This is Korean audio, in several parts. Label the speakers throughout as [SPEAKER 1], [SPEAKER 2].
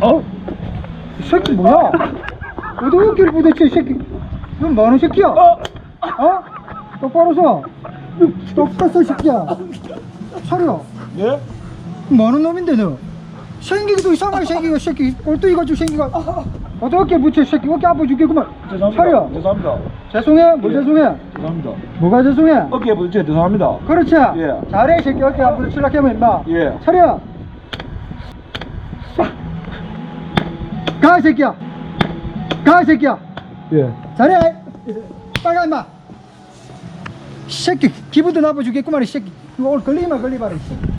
[SPEAKER 1] 어? 이 새끼 뭐야? 어디를 부딪혀 이 새끼 넌 뭐하는 새끼야? 어? 똑바로 서 똑바로 서이 새끼야 차려
[SPEAKER 2] 예?
[SPEAKER 1] 뭐하는 놈인데 너 생기기도 이상하게 생기고 이 새끼 꼴뚜기 가지고 생기가 어떻게 이 새끼 어깨 아파 죽겠구만
[SPEAKER 2] 죄송합니다.
[SPEAKER 1] 차려
[SPEAKER 2] 죄송합니다.
[SPEAKER 1] 죄송해 뭐 죄송해
[SPEAKER 2] 죄송합니다.
[SPEAKER 1] 뭐가 죄송해
[SPEAKER 2] 어깨 부딪혀 죄송합니다.
[SPEAKER 1] 그렇지
[SPEAKER 2] 예.
[SPEAKER 1] 잘해 이 새끼 어깨 안 부딪히려면 임마
[SPEAKER 2] 예.
[SPEAKER 1] 차려 가 이 새끼야. 가 이 새끼야.
[SPEAKER 2] 예.
[SPEAKER 1] 잘해. 빨리 임마. 이 새끼 기분도 나빠 죽겠구만 이 새끼. 이거 오늘 걸리기만 걸리봐라 이 새끼.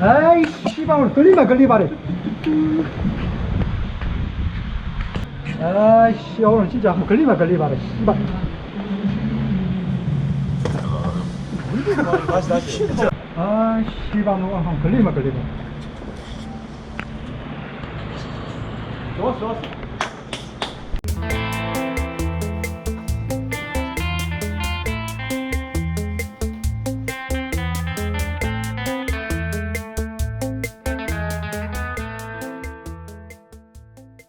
[SPEAKER 1] 아이 씨 발 오늘 걸리기만 걸리봐라 아이씨 오늘 진짜 한번 걸리면 걸리봐라 씨발
[SPEAKER 2] 다시 다시.
[SPEAKER 1] 아 씨발 너 한번 걸리면 걸리봐
[SPEAKER 2] 좋았어 좋았어.